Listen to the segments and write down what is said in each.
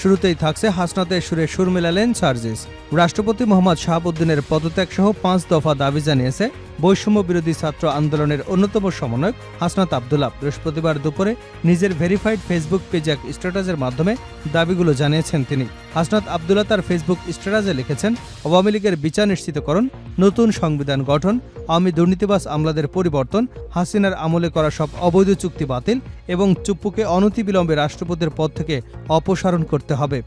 শুরুতেই থাকছে হাসনাতের সুরে সুর মেলালেন চার্জেস রাষ্ট্রপতি মোহাম্মদ শাহাবুদ্দিনের পদত্যাগ সহ পাঁচ দফা দাবি জানিয়েছে বৈষম্য বিরোধী ছাত্র আন্দোলনের অন্যতম সমন্বয়ক হাসনাত আবদুল্লাহ। বৃহস্পতিবার দুপুরে নিজের ভেরিফাইড ফেসবুক পেজে এক স্ট্যাটাসের মাধ্যমে দাবিগুলো জানিয়েছেন তিনি। হাসনাত আবদুল্লাহ তার ফেসবুক স্ট্যাটাসে লিখেছেন, আওয়ামী লীগের বিচার নিশ্চিতকরণ নতুন সংবিধান গঠন আওয়ামী দুর্নীতিবাস আমলাদের পরিবর্তন, হাসিনার আমলে করা সব অবৈধ চুক্তি বাতিল এবং চুপ্পুকে অনতিবিলম্বে রাষ্ট্রপতির পদ থেকে অপসারণ করতে হবে।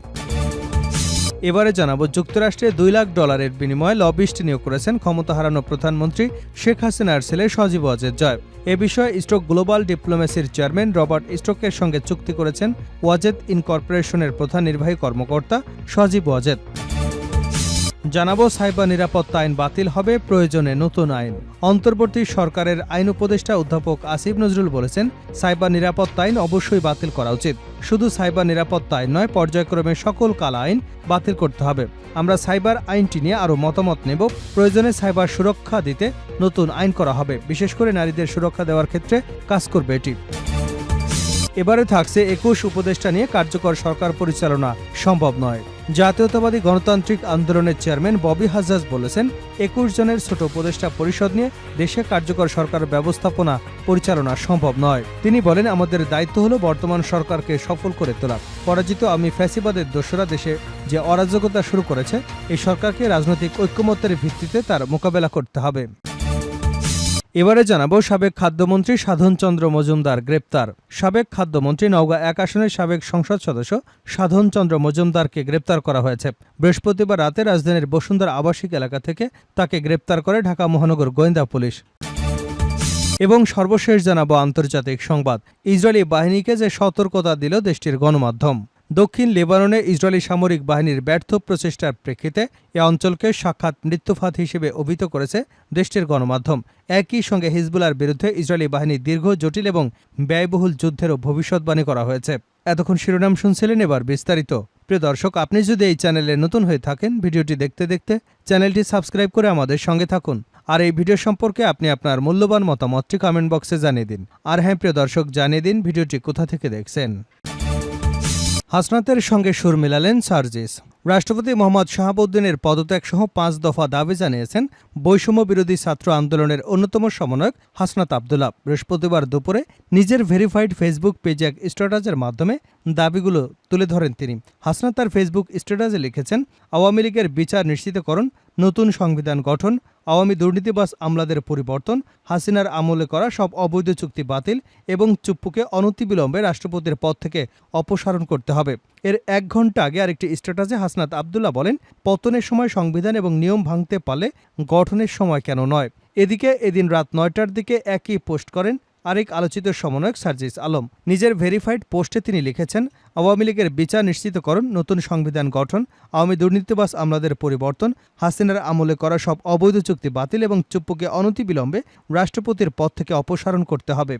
এবারে জানাব, যুক্তরাষ্ট্রে দুই লাখ ডলারের বিনিময়ে লবিস্ট নিয়োগ করেছেন ক্ষমতা হারানো প্রধানমন্ত্রী শেখ হাসিনার ছেলে সজীব ওয়াজেদ জয়। এ বিষয়ে স্ট্রোক গ্লোবাল ডিপ্লোমেসির চেয়ারম্যান রবার্ট স্ট্রোকের সঙ্গে চুক্তি করেছেন ওয়াজেদ ইনকর্পোরেশনের প্রধান নির্বাহী কর্মকর্তা সজীব ওয়াজেদ। জানাব, সাইবার নিরাপত্তা আইন বাতিল হবে, প্রয়োজনে নতুন আইন। অন্তর্বর্তী সরকারের আইন উপদেষ্টা অধ্যাপক আসিফ নজরুল বলেছেন, সাইবার নিরাপত্তা আইন অবশ্যই বাতিল করা উচিত। শুধু সাইবার নিরাপত্তা আইন নয়, পর্যায়ক্রমে সকল কালা আইন বাতিল করতে হবে। আমরা সাইবার আইনটি নিয়ে আরও মতামত নেব। প্রয়োজনে সাইবার সুরক্ষা দিতে নতুন আইন করা হবে। বিশেষ করে নারীদের সুরক্ষা দেওয়ার ক্ষেত্রে কাজ করবে এটি। এবারে থাকছে একুশ উপদেষ্টা নিয়ে কার্যকর সরকার পরিচালনা সম্ভব নয়। জাতীয়তাবাদী গণতান্ত্রিক আন্দোলনের চেয়ারম্যান ববি হাজাজ বলেছেন, একুশ জনের ছোট উপদেষ্টা পরিষদ নিয়ে দেশে কার্যকর সরকার ব্যবস্থাপনা পরিচালনা সম্ভব নয়। তিনি বলেন, আমাদের দায়িত্ব হলো বর্তমান সরকারকে সফল করে তোলা। পরাজিত আমি ফ্যাসিবাদের দোসরা দেশে যে অরাজকতা শুরু করেছে, এই সরকারকে রাজনৈতিক ঐক্যমত্যের ভিত্তিতে তার মোকাবেলা করতে হবে। এবারে জানাব সাবেক খাদ্যমন্ত্রী সাধনচন্দ্র মজুমদার গ্রেপ্তার। সাবেক খাদ্যমন্ত্রী নওগাঁ এক আসনের সাবেক সংসদ সদস্য সাধনচন্দ্র মজুমদারকে গ্রেপ্তার করা হয়েছে। বৃহস্পতিবার রাতে রাজধানীর বসুন্ধরা আবাসিক এলাকা থেকে তাকে গ্রেপ্তার করে ঢাকা মহানগর গোয়েন্দা পুলিশ। এবং সর্বশেষ জানাব আন্তর্জাতিক সংবাদ। ইসরায়েলি বাহিনীকে যে সতর্কতা দিল দেশটির গণমাধ্যম। দক্ষিণ লেবাননে ইসরায়েলি সামরিক বাহিনীর ব্যর্থ প্রচেষ্টার প্রেক্ষিতে এ অঞ্চলকে সাক্ষাৎ মৃত্যুফাত হিসেবে অভিহিত করেছে দেশটির গণমাধ্যম। একই সঙ্গে হিজবুলার বিরুদ্ধে ইসরায়েলি বাহিনীর দীর্ঘ, জটিল এবং ব্যয়বহুল যুদ্ধেরও ভবিষ্যৎবাণী করা হয়েছে। এতক্ষণ শিরোনাম শুনছিলেন এবার বিস্তারিত। প্রিয় দর্শক, আপনি যদি এই চ্যানেলে নতুন হয়ে থাকেন, ভিডিওটি দেখতে দেখতে চ্যানেলটি সাবস্ক্রাইব করে আমাদের সঙ্গে থাকুন। আর এই ভিডিও সম্পর্কে আপনি আপনার মূল্যবান মতামতটি কমেন্ট বক্সে জানিয়ে দিন। আর হ্যাঁ প্রিয় দর্শক, জানিয়ে দিন ভিডিওটি কোথা থেকে দেখছেন। হাসনাতের সঙ্গে সুর মেলালেন সার্জিস। রাষ্ট্রপতি মোহাম্মদ শাহাবুদ্দিনের পদত্যাগ সহ পাঁচ দফা দাবি জানিয়েছেন, বৈষম্য বিরোধী ছাত্র আন্দোলনের অন্যতম সমন্বয়ক হাসনাত আবদুল্লাহ। বৃহস্পতিবার দুপুরে নিজের ভেরিফাইড ফেসবুক পেজে এক স্ট্যাটাসের মাধ্যমে দাবিগুলো তুলে ধরেন তিনি। হাসনাত তার ফেসবুক স্ট্যাটাসে লিখেছেন, আওয়ামী লীগের বিচার নিশ্চিতকরণ নতুন সংবিধান গঠন, আওয়ামী দুর্নীতিবাস আমলাদের পরিবর্তন, হাসিনার আমলে করা সব অবৈধ চুক্তি বাতিল এবং চুপ্পুকে অনতিবিলম্বে রাষ্ট্রপতির পদ থেকে অপসারণ করতে হবে। এর এক ঘণ্টা আগে আরেকটি স্ট্যাটাসে হাসনাত আবদুল্লাহ বলেন, পতনের সময় সংবিধান এবং নিয়ম ভাঙতে পারলে গঠনের সময় কেন নয়? এদিকে এদিন রাত নয়টার দিকে একই পোস্ট করেন আরেক আলোচিত সমন্বয়ক সার্জিস আলম। নিজের ভেরিফাইড পোস্টে তিনি লিখেছেন, আওয়ামী লীগের বিচার নিশ্চিতকরণ, নতুন সংবিধান গঠন, আওয়ামী দুর্নীতিবাস আমলাদের পরিবর্তন, হাসিনার আমলে করা সব অবৈধ চুক্তি বাতিল এবং চুপ্পুকে অনতিবিলম্বে রাষ্ট্রপতির পদ থেকে অপসারণ করতে হবে।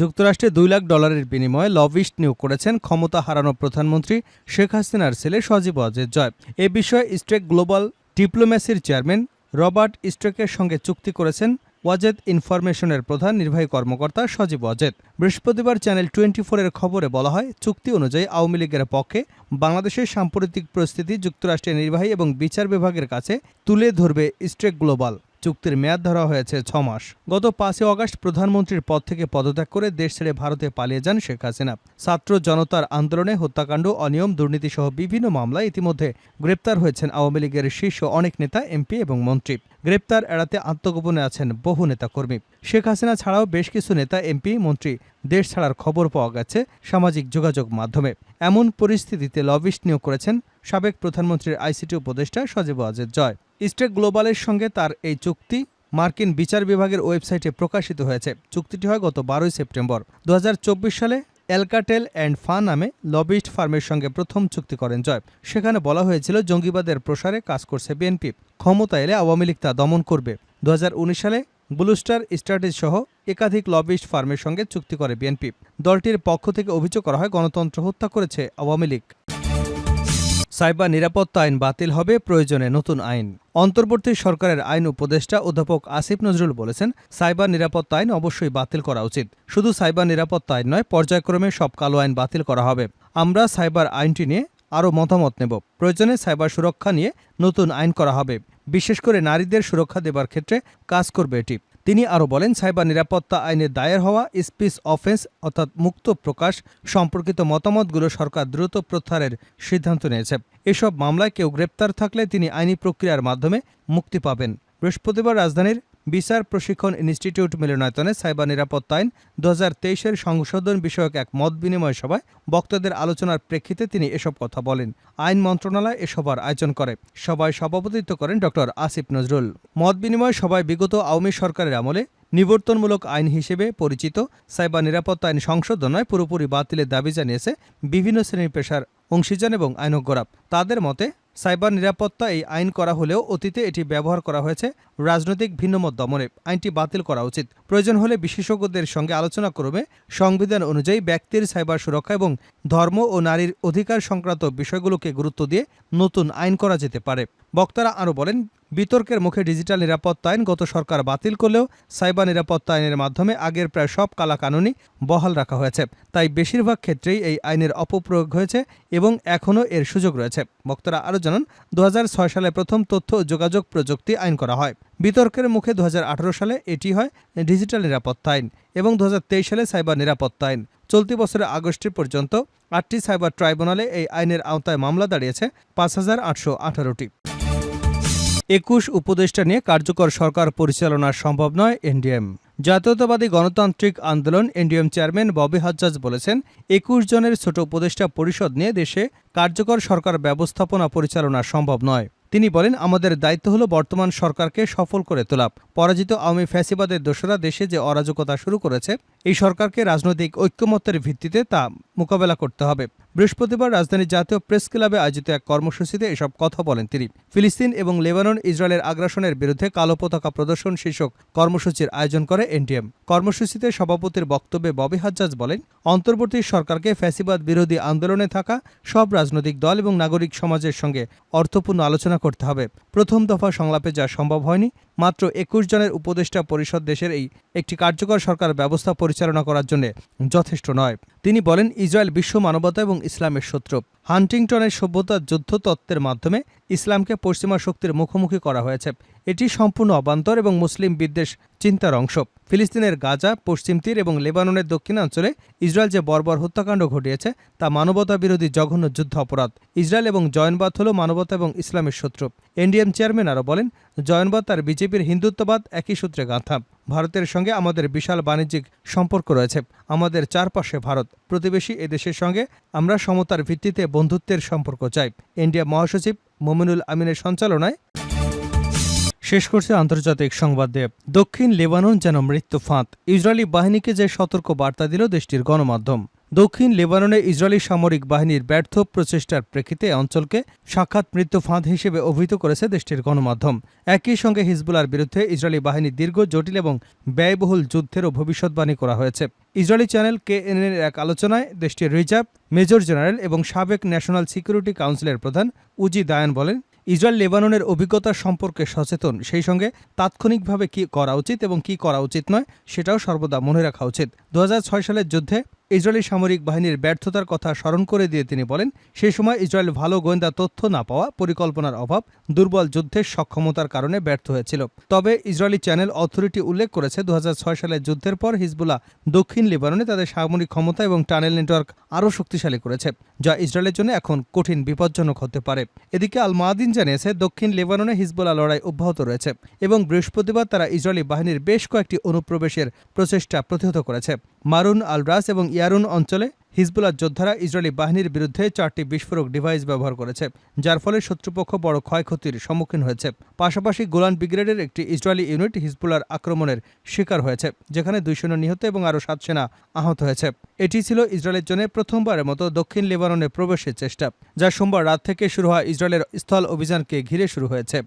যুক্তরাষ্ট্রে দুই লাখ ডলারের বিনিময়ে লবিস্ট নিয়োগ করেছেন ক্ষমতা হারানো প্রধানমন্ত্রী শেখ হাসিনার ছেলে সজীব অজের জয়। এ বিষয়ে স্ট্রেক গ্লোবাল ডিপ্লোম্যাসির চেয়ারম্যান রবার্ট স্ট্রেকের সঙ্গে চুক্তি করেছেন ওয়াজেদ ইনফরমেশনের প্রধান নির্বাহী কর্মকর্তা সজীব ওয়াজেদ। বৃহস্পতিবার চ্যানেল টোয়েন্টি ফোরের খবরে বলা হয়, চুক্তি অনুযায়ী আওয়ামী লীগের পক্ষে বাংলাদেশের সাম্প্রতিক পরিস্থিতি যুক্তরাষ্ট্রের নির্বাহী এবং বিচার বিভাগের কাছে তুলে ধরবে স্ট্রেক গ্লোবাল। চুক্তির মেয়াদ ধরা হয়েছে ছ মাস। গত পাঁচই অগাস্ট প্রধানমন্ত্রীর পদ থেকে পদত্যাগ করে দেশ ছেড়ে ভারতে পালিয়ে যান শেখ হাসিনা। ছাত্র জনতার আন্দোলনে হত্যাকাণ্ড, অনিয়ম দুর্নীতি সহ বিভিন্ন মামলায় ইতিমধ্যে গ্রেপ্তার হয়েছেন আওয়ামী লীগের শীর্ষ অনেক নেতা, এমপি এবং মন্ত্রী। গ্রেপ্তার এড়াতে আত্মগোপনে আছেন বহু নেতাকর্মী। শেখ হাসিনা ছাড়াও বেশ কিছু নেতা, এমপি, মন্ত্রী দেশ ছাড়ার খবর পাওয়া গেছে সামাজিক যোগাযোগ মাধ্যমে। এমন পরিস্থিতিতে লবিস্ট নিয়োগ করেছেন সাবেক প্রধানমন্ত্রীর আইসিটি উপদেষ্টা সজীব আজের জয়। স্টেক গ্লোবালের সঙ্গে তার এই চুক্তি মার্কিন বিচার বিভাগের ওয়েবসাইটে প্রকাশিত হয়েছে। চুক্তিটি হয় গত বারোই সেপ্টেম্বর। দুহাজার চব্বিশ সালে এলকাটেল অ্যান্ড ফা নামে লবিস্ট ফার্মের সঙ্গে প্রথম চুক্তি করেন জয়। সেখানে বলা হয়েছিল, জঙ্গিবাদের প্রসারে কাজ করছে বিএনপি। ক্ষমতা এলে আওয়ামী লীগ তা দমন করবে। দু হাজার উনিশ সালে ব্লুস্টার স্ট্র্যাটেজি সহ একাধিক লবিস্ট ফার্মের সঙ্গে চুক্তি করে বিএনপি। দলটির পক্ষ থেকে অভিযোগ করা হয়, গণতন্ত্র হত্যা করেছে আওয়ামী লীগ। সাইবার নিরাপত্তা আইন বাতিল হবে, প্রয়োজনে নতুন আইন। অন্তর্বর্তী সরকারের আইন উপদেষ্টা অধ্যাপক আসিফ নজরুল বলেছেন, সাইবার নিরাপত্তা আইন অবশ্যই বাতিল করা উচিত। শুধু সাইবার নিরাপত্তা আইন নয়, পর্যায়ক্রমে সব কালো আইন বাতিল করা হবে। আমরা সাইবার আইনটি নিয়ে আরও মতামত নেব। প্রয়োজনে সাইবার সুরক্ষা নিয়ে নতুন আইন করা হবে। বিশেষ করে নারীদের সুরক্ষা দেবার ক্ষেত্রে কাজ করবে এটি। তিনি আরও বলেন, সাইবার নিরাপত্তা আইনে দায়ের হওয়া স্পিচ অফেন্স অর্থাৎ মুক্ত প্রকাশ সম্পর্কিত মতামতগুলো সরকার দ্রুত প্রত্যাহারের সিদ্ধান্ত নিয়েছে। এসব মামলায় কেউ গ্রেপ্তার থাকলে তিনি আইনি প্রক্রিয়ার মাধ্যমে মুক্তি পাবেন। বৃহস্পতিবার রাজধানীর বিচার প্রশিক্ষণ ইনস্টিটিউট মিলনায়তনে সাইবার নিরাপত্তা আইন দু হাজার তেইশের সংশোধন বিষয়ক এক মত বিনিময় সভায় বক্তাদের আলোচনার প্রেক্ষিতে তিনি এসব কথা বলেন। আইন মন্ত্রণালয় এ সভার আয়োজন করে। সভায় সভাপতিত্ব করেন ড. আসিফ নজরুল। মত বিনিময় সভায় বিগত আওয়ামী সরকারের আমলে নিবর্তনমূলক আইন হিসেবে পরিচিত সাইবার নিরাপত্তা আইন সংশোধনায় পুরোপুরি বাতিলের দাবি জানিয়েছে বিভিন্ন শ্রেণির পেশার অংশীজন এবং আইনজ্ঞরা। তাদের মতে সাইবার নিরাপত্তা এই আইন করা হলেও অতীতে এটি ব্যবহার করা হয়েছে রাজনৈতিক ভিন্নমত দমনে। আইনটি বাতিল করা উচিত। প্রয়োজন হলে বিশেষজ্ঞদের সঙ্গে আলোচনা করবে। সংবিধান অনুযায়ী ব্যক্তির সাইবার সুরক্ষা এবং ধর্ম ও নারীর অধিকার সংক্রান্ত বিষয়গুলোকে গুরুত্ব দিয়ে নতুন আইন করা যেতে পারে। বক্তারা আরও বলেন বিতর্কের মুখে ডিজিটাল নিরাপত্তা আইন গত সরকার বাতিল করলেও সাইবার নিরাপত্তা আইনের মাধ্যমে আগের প্রায় সব কালাকানুনি বহাল রাখা হয়েছে। তাই বেশিরভাগ ক্ষেত্রেই এই আইনের অপপ্রয়োগ হয়েছে এবং এখনও এর সুযোগ রয়েছে। বক্তারা আরও জানান দু হাজার ছয় সালে প্রথম তথ্য ও যোগাযোগ প্রযুক্তি আইন করা হয়। বিতর্কের মুখে দু হাজার আঠারো সালে এটি হয় ডিজিটাল নিরাপত্তা আইন এবং দু হাজার তেইশ সালে সাইবার নিরাপত্তা আইন। চলতি বছরের আগস্টে পর্যন্ত আটটি সাইবার ট্রাইব্যুনালে এই আইনের আওতায় মামলা দাঁড়িয়েছে পাঁচ হাজার আটশো আঠারোটি। একুশ উপদেষ্টা নিয়ে কার্যকর সরকার পরিচালনা সম্ভব নয় এনডিএম। জাতীয়তাবাদী গণতান্ত্রিক আন্দোলন এনডিএম চেয়ারম্যান ববি হাজ্জাজ বলেছেন, একুশ জনের ছোট উপদেষ্টা পরিষদ নিয়ে দেশে কার্যকর সরকার ব্যবস্থাপনা পরিচালনা সম্ভব নয়। তিনি বলেন, আমাদের দায়িত্ব হলো বর্তমান সরকারকে সফল করে তোলা। পরাজিত আওয়ামী ফ্যাসিবাদের দোসরা দেশে যে অরাজকতা শুরু করেছে এই সরকারকে রাজনৈতিক ঐক্যমত্যের ভিত্তিতে তা মোকাবেলা করতে হবে। বৃহস্পতিবার রাজধানীর জাতীয় প্রেস ক্লাবে আয়োজিত এক কর্মসূচিতে এসব কথা বলেন তিনি। ফিলিস্তিন এবং লেবানন ইসরায়েলের আগ্রাসনের বিরুদ্ধে কালো পতাকা প্রদর্শন শীর্ষক কর্মসূচির আয়োজন করে এনডিএম। কর্মসূচিতে সভাপতির বক্তব্যে ববি হাজ্জাজ বলেন, অন্তর্বর্তী সরকারকে ফ্যাসিবাদ বিরোধী আন্দোলনে থাকা সব রাজনৈতিক দল এবং নাগরিক সমাজের সঙ্গে অর্থপূর্ণ আলোচনা করতে হবে। প্রথম দফা সংলাপে যা সম্ভব হয়নি মাত্র একুশ জনের উপদেষ্টা পরিষদ দেশের এই একটি কার্যকর সরকার ব্যবস্থা পরিচালনা করার জন্য যথেষ্ট নয়। তিনি বলেন, ইসরায়েল বিশ্ব মানবতা এবং ইসলামের শত্রু। হান্টিংটনের সভ্যতার যুদ্ধ তত্ত্বের মাধ্যমে ইসলামকে পশ্চিমা শক্তির মুখোমুখি করা হয়েছে। এটি সম্পূর্ণ অবান্তর এবং মুসলিম বিদ্বেষ চিন্তার অংশ। ফিলিস্তিনের গাজা, পশ্চিম তীর এবং লেবাননের দক্ষিণাঞ্চলে ইসরায়েল যে বর্বর হত্যাকাণ্ড ঘটিয়েছে, তা মানবতা বিরোধী জঘন্য যুদ্ধ অপরাধ। ইসরায়েল এবং জয়নবাদ হল মানবতা এবং ইসলামের শত্রু। এনডিএম চেয়ারম্যান আরও বলেন, জয়নবাদ তার বিজেপির হিন্দুত্ববাদ একই সূত্রে গাঁথা। ভারতের সঙ্গে আমাদের বিশাল বাণিজ্যিক সম্পর্ক রয়েছে। আমাদের চারপাশে ভারত। প্রতিবেশী এদেশের সঙ্গে আমরা সমতার ভিত্তিতে বন্ধুত্বের সম্পর্ক চাই। ইন্ডিয়া মহাসচিব মোমিনুল আমিনের সঞ্চালনায় শেষ করছে আন্তর্জাতিক সংবাদ দেব। দক্ষিণ লেবানন যেন মৃত্যু ফাঁদ। ইসরায়েলি বাহিনীকে যে সতর্ক বার্তা দিল দেশটির গণমাধ্যম। দক্ষিণ লেবাননে ইসরায়েলি সামরিক বাহিনীর ব্যর্থ প্রচেষ্টার প্রেক্ষিতে অঞ্চলকে সাক্ষাৎ মৃত্যু ফাঁদ হিসেবে অভিহিত করেছে দেশটির গণমাধ্যম। একই সঙ্গে হিজবুলার বিরুদ্ধে ইসরায়েলি বাহিনীর দীর্ঘ, জটিল এবং ব্যয়বহুল যুদ্ধেরও ভবিষ্যৎবাণী করা হয়েছে। ইসরায়েলি চ্যানেল কে এর এক আলোচনায় দেশটির রিজার্ভ, মেজর জেনারেল এবং সাবেক ন্যাশনাল সিকিউরিটি কাউন্সিলের প্রধান উজি দায়ান বলেন, ইসরায়েল লেবাননের অভিজ্ঞতা সম্পর্কে সচেতন, সেই সঙ্গে তাৎক্ষণিকভাবে কি করা উচিত এবং কি করা উচিত নয়, সেটাও সর্বদা মনে রাখা উচিত। দু হাজার ছয় সালের যুদ্ধে ইসরায়েলি সামরিক বাহিনীর ব্যর্থতার কথা স্মরণ করে দিয়ে তিনি বলেন, সেই সময় ইসরায়েল ভালো গোয়েন্দা তথ্য না পাওয়া পরিকল্পনার অভাব দুর্বল যুদ্ধের সক্ষমতার কারণে ব্যর্থ হয়েছিল। তবে ইসরায়েলি চ্যানেল অথরিটি উল্লেখ করেছে দু সালের যুদ্ধের পর হিজবুল্লাহ দক্ষিণ লিবাননে তাদের সামরিক ক্ষমতা এবং টানেল নেটওয়ার্ক আরও শক্তিশালী করেছে, যা ইসরায়েলের জন্য এখন কঠিন বিপজ্জনক হতে পারে। এদিকে আল মাদিন জানিয়েছে, দক্ষিণ লেবাননে হিজবুল্লাহ লড়াই অব্যাহত রয়েছে এবং বৃহস্পতিবার তারা ইসরায়েলি বাহিনীর বেশ কয়েকটি অনুপ্রবেশের প্রচেষ্টা প্রতিহত করেছে। মারুন আল রাস এবং ইয়ারুন অঞ্চলে হিজবুল্লাহ যোদ্ধারা ইসরায়েলি বাহিনীর বিরুদ্ধে চারটি বিস্ফোরক ডিভাইস ব্যবহার করেছে, যার ফলে শত্রুপক্ষ বড় ক্ষয়ক্ষতির সম্মুখীন হয়েছে। পাশাপাশি গোলান ব্রিগেডের একটি ইসরায়েলি ইউনিট হিজবুল্লার আক্রমণের শিকার হয়েছে, যেখানে দুই সেনা নিহত এবং আরও সাত সেনা আহত হয়েছে। এটি ছিল ইসরায়েলের জন্য প্রথমবারের মতো দক্ষিণ লেবাননে প্রবেশের চেষ্টা, যা সোমবার রাত থেকে শুরু হওয়া ইসরায়েলের স্থল অভিযানকে ঘিরে শুরু হয়েছে।